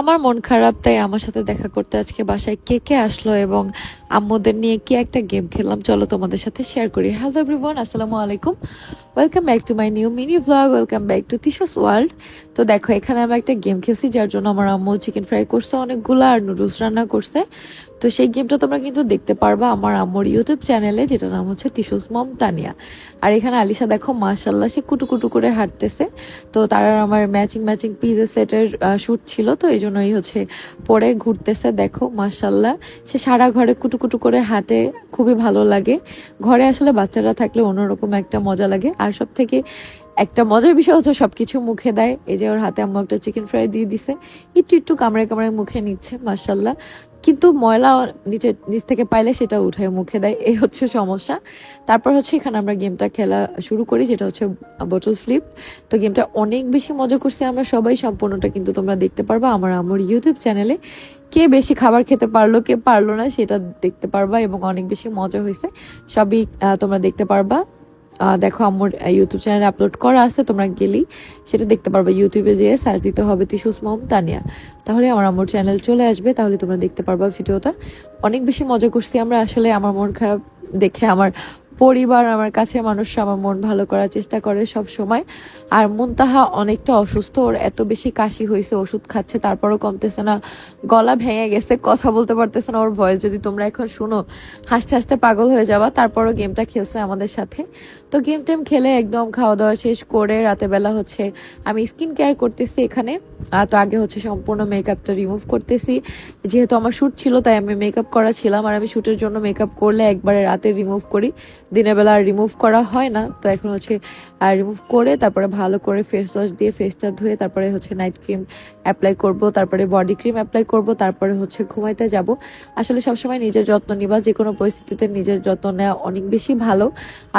আমার মন খারাপ, তাই আমার সাথে দেখা করতে আজকে বাসায় কে কে আসলো এবং আম্মুদের নিয়ে কি একটা গেম খেললাম, চলো তোমাদের সাথে শেয়ার করি। হ্যালো এভরিওয়ান আসসালামু আলাইকুম। Welcome back to my new mini vlog welcome back to Tisho's world তো দেখো, এখানে আমি একটা গেম খেলছি, যার জন্য আমার আম্মু চিকেন ফ্রাই করছে, অনেকগুলো আর নুডলস রান্না করছে। তো সেই গেমটা তোমরা কিন্তু দেখতে পারবা আমার আম্মুর ইউটিউব চ্যানেলে যেটা নাম হচ্ছে তিশুস মম তানিয়া আর এখানে আলিশা দেখো মাশাল্লাহ সে কুটু কুটু করে হাঁটতেছে। তো তার আমার ম্যাচিং ম্যাচিং পিজে সেটের শ্যুট ছিল, তো এই জন্যই হচ্ছে পরে ঘুরতেছে, দেখো মাশাল্লাহ সে সারা ঘরে কুটুকুটু কুটু করে হাঁটে, খুবই ভালো লাগে। ঘরে আসলে বাচ্চারা থাকলে অন্যরকম একটা মজা লাগে। আর সব থেকে একটা মজার বিষয় হচ্ছে সবকিছু মুখে দেয়। এই যে ওর হাতে আম্মু একটা চিকেন ফ্রাই দিয়ে দিছে। একটু একটু কামড়ে কামড়ে মুখে নিচ্ছে মার্শাল্লাহ কিন্তু ময়লা নিচে, নিচ থেকে পাইলে সেটা উঠে মুখে দেয়। এই হচ্ছে সমস্যা। তারপর হচ্ছে এখানে আমরা গেমটা খেলা শুরু করি, যেটা হচ্ছে বোটল ফ্লিপ তো গেমটা অনেক বেশি মজা করছি আমরা সবাই। সম্পূর্ণটা কিন্তু তোমরা দেখতে পারবা আমার আমার ইউটিউব চ্যানেলে কে বেশি খাবার খেতে পারল, কে পারল না, সেটা দেখতে পারবা এবং অনেক বেশি মজা হয়েছে। সবই তোমরা দেখতে পারবা। দেখো আমার ইউটিউব চ্যানেলে আপলোড করা আছে, তোমরা গেলেই সেটা দেখতে পারবে। ইউটিউবে যেয়ে সার্চ দিতে হবে তিসুস মম তানিয়া। তাহলে আমার আমার চ্যানেল চলে আসবে, তাহলে তোমরা দেখতে পারবা ভিডিওটা অনেক বেশি মজা করছি আমরা, আসলে আমার মন খারাপ দেখে আমার পরিবার, আমার কাছে মানুষরা আমার মন ভালো করার চেষ্টা করে সব সময়। আর মুনতাহা অনেকটা অসুস্থ, ওর এত বেশি কাশি হয়েছে, ওষুধ খাচ্ছে, তারপরও কমতেছে না। গলা ভেঙে গেছে, কথা বলতে পারতেছে না ওর ভয়েস যদি তোমরা এখন শুনো, হাসতে হাসতে পাগল হয়ে যাবা, তারপরও গেমটা খেলছে আমাদের সাথে। তো গেম টেম খেলে একদম খাওয়া দাওয়া শেষ করে বেলা হচ্ছে, আমি স্কিন কেয়ার করতেছি এখানে। তো আগে হচ্ছে সম্পূর্ণ মেকআপটা রিমুভ করতেছি। যেহেতু আমার শ্যুট ছিল, তাই আমি মেকআপ করা ছিলাম। আর আমি শ্যুটের জন্য মেকআপ করলে একবারে রাতে রিমুভ করি। দিনের বেলা আর রিমুভ করা হয় না। তো এখন হচ্ছে রিমুভ করে তারপরে ভালো করে ফেস ওয়াশ দিয়ে ফেসটা ধুয়ে তারপরে হচ্ছে নাইট ক্রিম অ্যাপ্লাই করব, তারপরে বডি ক্রিম অ্যাপ্লাই করব, তারপরে হচ্ছে ঘুমাইতে যাব। আসলে সবসময় নিজের যত্ন নিবা যে কোনো পরিস্থিতিতে নিজের যত্ন নেওয়া অনেক বেশি ভালো।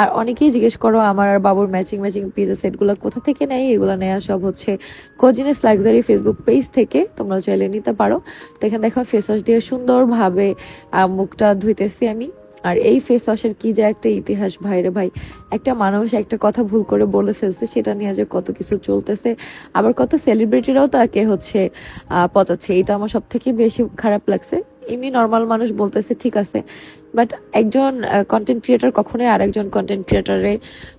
আর অনেকেই জিজ্ঞেস করো, আমার আর বাবুর ম্যাচিং ম্যাচিং পিজা সেটগুলো কোথা থেকে নেয়? এগুলো নেওয়া সব হচ্ছে কোজিনেস লাক্সারি ফেসবুক পেজ থেকে, তোমরা চাইলে নিতে পারো। তো এখানে দেখো ফেস ওয়াশ দিয়ে সুন্দরভাবে মুখটা ধুইতেছি আমি। আর এই ফেস ওয়াশের কি যে একটা ইতিহাস ভাইরে ভাই? একটা মানুষ একটা কথা ভুল করে বলে ফেলছে, সেটা নিয়ে যে কত কিছু চলতেছে। আবার কত সেলিব্রিটিরাও তাকে হচ্ছে পচাচ্ছে। এটা আমার সব থেকে বেশি খারাপ লাগছে। এমনি নর্মাল মানুষ বলতেছে, ঠিক আছে বাট একজন কন্টেন্ট ক্রিয়েটার কখনোই আরেকজন কন্টেন্ট ক্রিয়েটারে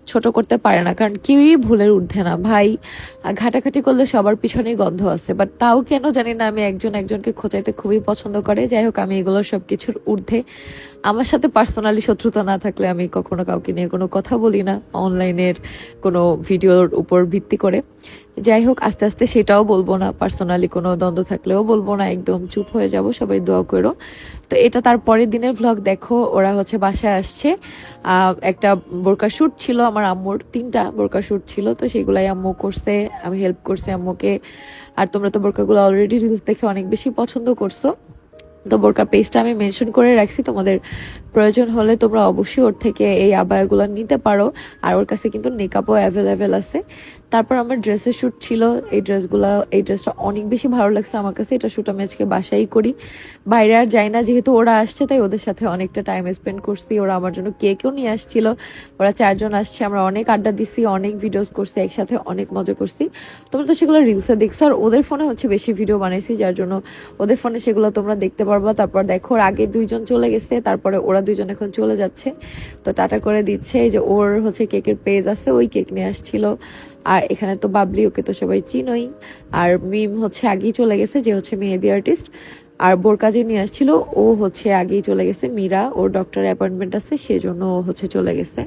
ছোট করতে পারে না। কারণ কেউই ভুলের ঊর্ধ্বে না। ভাই ঘাটাঘাটি করলে সবার পিছনেই গন্ধ আছে। বাট তাও কেন জানি না, আমি একজন একজনকে খোঁচাইতে খুবই পছন্দ করে। যাই হোক, আমি এগুলো সব কিছুর ঊর্ধ্বে। আমার সাথে পার্সোনালি শত্রুতা না থাকলে আমি কখনো কাউকে নিয়ে কোনো কথা বলি না, অনলাইনের কোনো ভিডিওর উপর ভিত্তি করে। যাই হোক, আস্তে আস্তে সেটাও বলব না। পার্সোনালি কোনো দ্বন্দ্ব থাকলেও বলব না। একদম চুপ হয়ে যাব, সবাই দোয়া করো। তো এটা তার পরের দিনের ভ্লগ দেখো ওরা হচ্ছে বাসায় আসছে। একটা বোরকা শ্যুট ছিল আমার আম্মুর, তিনটা বোরকা শ্যুট ছিল, তো সেগুলাই আম্মু করছে, আমি হেল্প করছি আম্মুকে। আর তোমরা তো বোরকাগুলো অলরেডি রিলস দেখে অনেক বেশি পছন্দ করছ। তো বোরকার পেজটা আমি মেনশন করে রাখছি। তোমাদের প্রয়োজন হলে তোমরা অবশ্যই ওর থেকে এই আবায়াগুলো নিতে পারো। আর ওর কাছে কিন্তু মেকআপও অ্যাভেলেবেল আছে। তারপর আমার ড্রেসের শ্যুট ছিল। এই ড্রেসগুলো এই ড্রেসটা অনেক বেশি ভালো লাগছে আমার কাছে। এটা শ্যুট আমি আজকে বাসাই করি। বাইরে আর যাই না, যেহেতু ওরা আসছে, তাই ওদের সাথে অনেকটা টাইম স্পেন্ড করছি। ওরা আমার জন্য কেকও নিয়ে আসছিল। ওরা চারজন আসছে, আমরা অনেক আড্ডা দিছি, অনেক ভিডিওস করছি, একসাথে অনেক মজা করছি। তোমরা তো সেগুলো রিলসে দেখছ। আর ওদের ফোনে হচ্ছে বেশি ভিডিও বানাইছি, যার জন্য ওদের ফোনে সেগুলো তোমরা দেখতে পারবা তারপর দেখো আগে দুইজন চলে গেছে, তারপরে ওরা দুইজন এখন চলে যাচ্ছে। তো টাটা করে দিচ্ছে যে ওর হচ্ছে কেকের পেজ আছে, ওই কেক নিয়ে আসছিল। আর এখানে তো বাবলি, ওকে তো সবাই চিনোই। আর মিম হচ্ছে আগেই চলে গেছে, যে হচ্ছে মেহেদি আর্টিস্ট আর বোরকা যে নিয়ে আসছিল, ও হচ্ছে আগেই চলে গেছে, মীরা। ওর ডক্টর অ্যাপয়েন্টমেন্ট আছে, সেজন্য ও হচ্ছে চলে গেছে।